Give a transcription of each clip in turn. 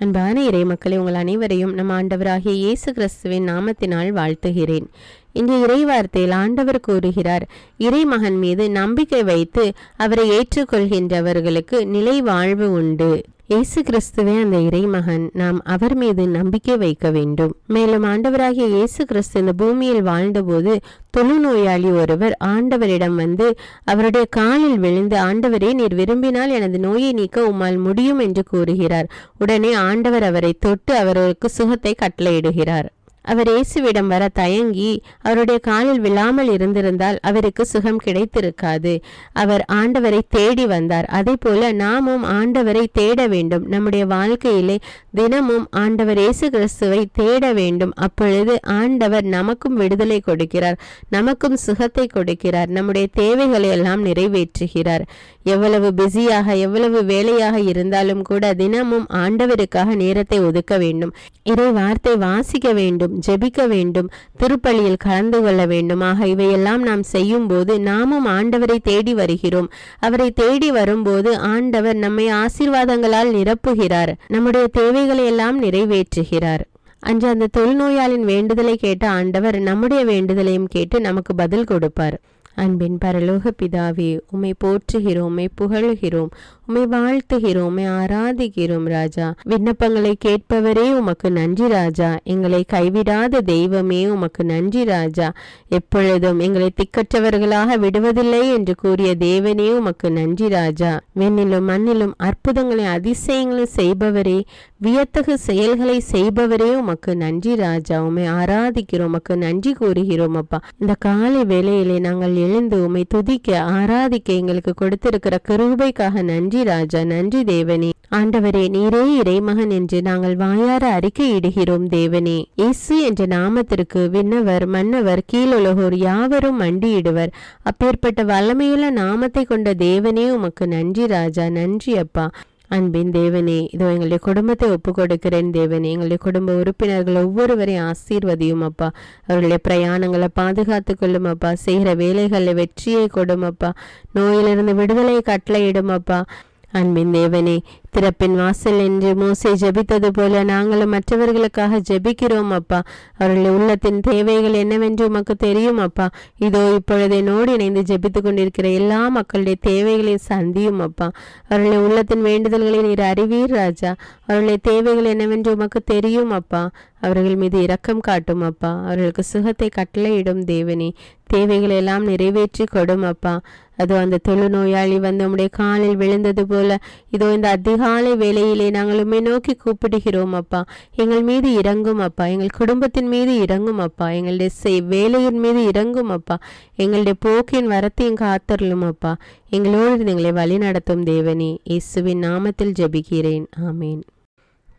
அன்பான இறை மக்களை உங்கள் அனைவரையும் நம் ஆண்டவராகிய இயேசு கிறிஸ்துவின் நாமத்தினால் வாழ்த்துகிறேன். இன்று இறை வார்த்தையில் ஆண்டவர் கூறுகிறார் இறைமகன் மீது நம்பிக்கை வைத்து அவரை ஏற்றுக்கொள்கின்றவர்களுக்கு நிலை வாழ்வு உண்டு. இயேசு கிறிஸ்துவே அந்த இறைமகன். நாம் அவர் மீது நம்பிக்கை வைக்க வேண்டும். மேலும் ஆண்டவராகிய இயேசு கிறிஸ்து இந்த பூமியில் வாழ்ந்தபோது தொழுநோயாளி ஒருவர் ஆண்டவரிடம் வந்து அவருடைய காலில் விழுந்து ஆண்டவரே நீர் விரும்பினால் எனது நோயை நீக்க உம்மால் முடியும் என்று கூறுகிறார். உடனே ஆண்டவர் அவரை தொட்டு அவருக்கு சுகத்தை கட்டளையிடுகிறார். அவர் இயேசுவிடம் வர தயங்கி அவருடைய காலில் விழாமல் இருந்திருந்தால் அவருக்கு சுகம் கிடைத்திருக்காது. அவர் ஆண்டவரை தேடி வந்தார். அதே போல நாமும் ஆண்டவரை தேட வேண்டும். நம்முடைய வாழ்க்கையிலே தினமும் ஆண்டவர் இயேசு கிறிஸ்துவை தேட வேண்டும். அப்பொழுது ஆண்டவர் நமக்கும் விடுதலை கொடுக்கிறார். நமக்கும் சுகத்தை கொடுக்கிறார். நம்முடைய தேவைகளை எல்லாம் நிறைவேற்றுகிறார். எவ்வளவு பிஸியாக எவ்வளவு வேலையாக இருந்தாலும் கூட தினமும் ஆண்டவருக்காக நேரத்தை ஒதுக்க வேண்டும். இறை வார்த்தை வாசிக்க வேண்டும். ஜெபிக்க வேண்டும் திருப்பலியில் கலந்து கொள்ள வேண்டும். ஆக இவையெல்லாம் நாம் செய்யும் போது நாமும் ஆண்டவரை தேடி வருகிறோம். அவரை தேடி வரும்போது ஆண்டவர் நம்மை ஆசீர்வாதங்களால் நிரப்புகிறார். நம்முடைய தேவைகளை எல்லாம் நிறைவேற்றுகிறார். அன்று அந்த தொழுநோயாளின் வேண்டுதலை கேட்ட ஆண்டவர் நம்முடைய வேண்டுதலையும் கேட்டு நமக்கு பதில் கொடுப்பார். அன்பின் பரலோக பிதாவே உமை போற்றுகிறோம் உமை புகழுகிறோம் உமை வாழ்த்துகிறோம் உமை ஆராதிக்கிறோம் ராஜா. விண்ணப்பங்களை கேட்பவரே உமக்கு நன்றி ராஜா. எங்களை கைவிடாத தெய்வமே உமக்கு நன்றி ராஜா. எப்பொழுதும் எங்களை திக்கற்றவர்களாக விடுவதில்லை என்று கூறிய தேவனே உமக்கு நன்றி ராஜா. வெண்ணிலும் மண்ணிலும் அற்புதங்களை அதிசயங்களை செய்பவரே வியத்தகு செயல்களை செய்பவரே உமக்கு நன்றி ராஜா. உமை ஆராதிக்கிறோம் உமக்கு நன்றி கூறுகிறோம் அப்பா. இந்த காலை வேளையிலே நாங்கள் எழுந்து உமை துதிக்க ஆராதிக்க எங்களுக்கு கொடுத்திருக்கிற கிருபைக்காக நன்றி ராஜா நன்றி தேவனே. ஆண்டவரே நீரே இறைமகன் என்று நாங்கள் வாயார அறிக்கையிடுகிறோம் தேவனே. இயேசு என்ற நாமத்திற்கு விண்ணவர் மன்னவர் கீழுலகோர் யாவரும் மண்டியிடுவர். அப்பேற்பட்ட வல்லமையுள்ள நாமத்தை கொண்ட தேவனே உமக்கு நன்றி ராஜா நன்றி அப்பா. அன்பின் தேவனே இதோ எங்களுடைய குடும்பத்தை ஒப்பு கொடுக்கிறேன் தேவனே. எங்களுடைய குடும்ப உறுப்பினர்கள் ஒவ்வொருவரையும் ஆசீர்வதியும் அப்பா. அவர்களுடைய பிரயாணங்களை பாதுகாத்து கொள்ளும் அப்பா. செய்கிற வேலைகளில் வெற்றியை கொடுமப்பா நோயிலிருந்து விடுதலை கட்டளையிடும் அப்பா. அன்பின் தேவனே திறப்பின் வாசல் என்று மோசை ஜெபித்தது போல நாங்களும் மற்றவர்களுக்காக ஜெபிக்கிறோம் அப்பா. அவர்களுடைய உள்ளத்தின் தேவைகள் என்னவென்று உமக்கு தெரியும் அப்பா. இதோ இப்பொழுது என்னோடு இணைந்து ஜெபித்து கொண்டிருக்கிற எல்லா மக்களுடைய தேவைகளையும் சந்தியும் அப்பா. அவர்களுடைய உள்ளத்தின் வேண்டுதல்களை நீர் அறிவீர் ராஜா. அவர்களுடைய தேவைகள் என்னவென்று உமக்கு தெரியும் அப்பா. அவர்கள் மீது இரக்கம் காட்டும் அப்பா. அவர்களுக்கு சுகத்தை கட்டளையிடும் தேவனே. தேவைகளை எல்லாம் நிறைவேற்றி கொடும் அப்பா. அதோ அந்த தொழுநோயாளி வந்து உம்முடைய காலில் விழுந்தது போல இதோ இந்த அதிகாலை வேலையிலே நாங்கள் நோக்கி கூப்பிடுகிறோம் அப்பா. எங்கள் மீது இறங்கும் அப்பா. எங்கள் குடும்பத்தின் மீது இறங்கும் அப்பா. எங்களுடைய செய் வேலையின் மீது இறங்கும் அப்பா. எங்களுடைய போக்கின் வரத்தையும் காத்தருளும் அப்பா. எங்களோடு எங்களை வழி நடத்தும் தேவனே. இயேசுவின் நாமத்தில் ஜெபிக்கிறேன். ஆமேன்.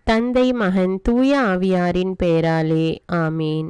தந்தை மகன் தூய ஆவியாரின் பெயராலே ஆமேன்.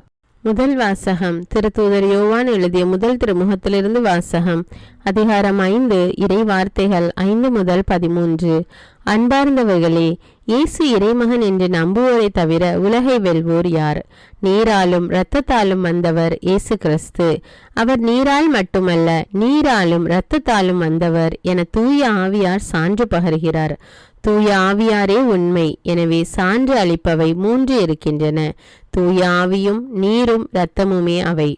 முதல் வாசகம். திருத்தூதர் யோவான் எழுதிய முதல் திருமுகத்திலிருந்து வாசகம். அதிகாரம் ஐந்து இறை வார்த்தைகள் ஐந்து முதல் பதிமூன்று. அன்பார்ந்தவர்களே இயேசு இறைமகன் என்று நம்புவோரை தவிர உலகை வெல்வோர் யார்? நீராலும் இரத்தத்தாலும் வந்தவர் இயேசு கிறிஸ்து. அவர் நீரால் மட்டுமல்ல நீராலும் இரத்தத்தாலும் வந்தவர் என தூய ஆவியார் சான்று பகர்கிறார். தூய ஆவியாரே உண்மை. எனவே சான்று அளிப்பவை மூன்று இருக்கின்றன. தூய ஆவியும் நீரும் இரத்தமுமே அவை.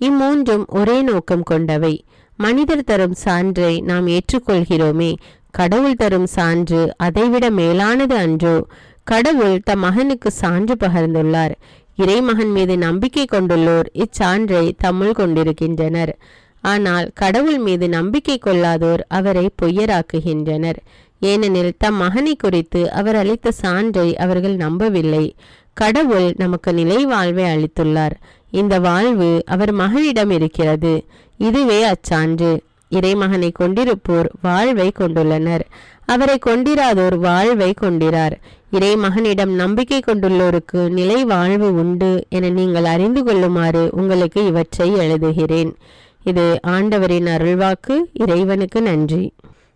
இம்மூன்றும் ஒரே நோக்கம் கொண்டவை. மனிதர் தரும் சான்றை நாம் ஏற்றுக்கொள்கிறோமே. கடவுள் தரும் சான்று அதைவிட மேலானது அன்றோ? கடவுள் தம் மகனுக்கு சான்று பகர்ந்துள்ளார். இறைமகன் மீது நம்பிக்கை கொண்டுள்ளோர் இச்சான்றை தம்முள் கொண்டிருக்கின்றனர். ஆனால் கடவுள் மீது நம்பிக்கை கொள்ளாதோர் அவரை பொய்யராக்குகின்றனர். ஏனெனில் தம் மகனை குறித்து அவர் அளித்த சான்றை அவர்கள் நம்பவில்லை. கடவுள் நமக்கு நிலை வாழ்வை அளித்துள்ளார். இந்த வாழ்வு அவர் மகனிடம் இருக்கிறது. இதுவே அச்சான்று. இறைமகனை கொண்டிருப்போர் வாழ்வை கொண்டுள்ளனர். அவரை கொண்டிராதோர் வாழ்வை கொண்டிரார். இறைமகனிடம் நம்பிக்கை கொண்டுள்ளோருக்கு நிலை வாழ்வு உண்டு என நீங்கள் அறிந்து கொள்ளுமாறு உங்களுக்கு இவற்றை எழுதுகிறேன். இது ஆண்டவரின் அருள்வாக்கு. இறைவனுக்கு நன்றி.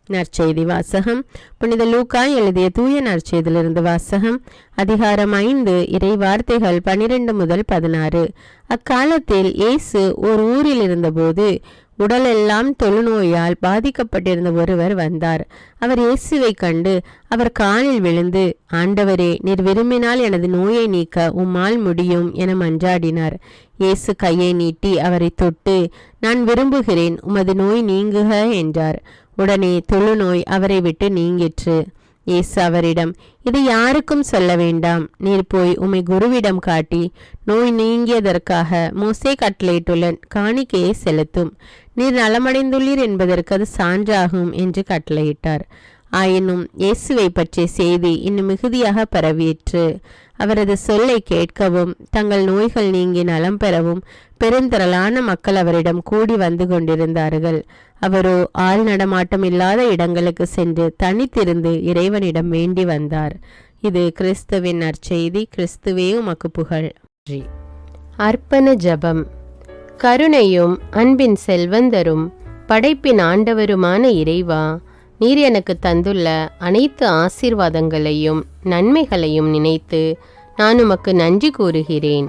நற்செய்தி வாசகம். புனித லூக்கா எழுதிய தூய நற்செய்தியிலிருந்து வாசகம். அதிகாரம் ஐந்து இறை வார்த்தைகள் பனிரெண்டு முதல் பதினாறு. அக்காலத்தில் இயேசு ஒரு ஊரில் இருந்தபோது உடலெல்லாம் தொழுநோயால் பாதிக்கப்பட்டிருந்த ஒருவர் வந்தார். அவர் இயேசுவை கண்டு அவர் காலில் விழுந்து ஆண்டவரே நீர் விரும்பினால் எனது நோயை நீக்க உம்மால் முடியும் என மன்றாடினார். இயேசு கையை நீட்டி அவரை தொட்டு நான் விரும்புகிறேன் உமது நோய் நீங்குக என்றார். உடனே தொழுநோய் அவரை விட்டு நீங்கிற்று. இயேசு அவரிடம் இது யாருக்கும் சொல்ல வேண்டாம். நீர் போய் உமை குருவிடம் காட்டி நோய் நீங்கியதற்காக மோசே கட்டளையிட்டுள்ள காணிக்கையை செலுத்தும். நீர் நலமடைந்துள்ளீர் என்பதற்கு அது சான்றாகும் என்று கட்டளையிட்டார். ஆயினும் இயேசுவை பற்றிய செய்தி இன்னும் மிகுதியாக பரவிற்று. அவரது சொல்லை கேட்கவும் தங்கள் நோய்கள் நீங்கி நலம் பெறவும் பெருந்திரளான மக்கள் அவரிடம் கூடி வந்து கொண்டிருந்தார்கள். அவரோ ஆள் நடமாட்டம் இல்லாத இடங்களுக்கு சென்று தனித்திருந்து இறைவனிடம் வேண்டி வந்தார். இது கிறிஸ்துவின் நற்செய்தி. கிறிஸ்துவே உமக்கு புகழ். அர்ப்பண ஜபம். கருணையும் அன்பின் செல்வந்தரும் படைப்பின் ஆண்டவருமான இறைவா நீர் எனக்கு தந்துள்ள அனைத்து ஆசீர்வாதங்களையும் நன்மைகளையும் நினைத்து நான் உமக்கு நன்றி கூறுகிறேன்.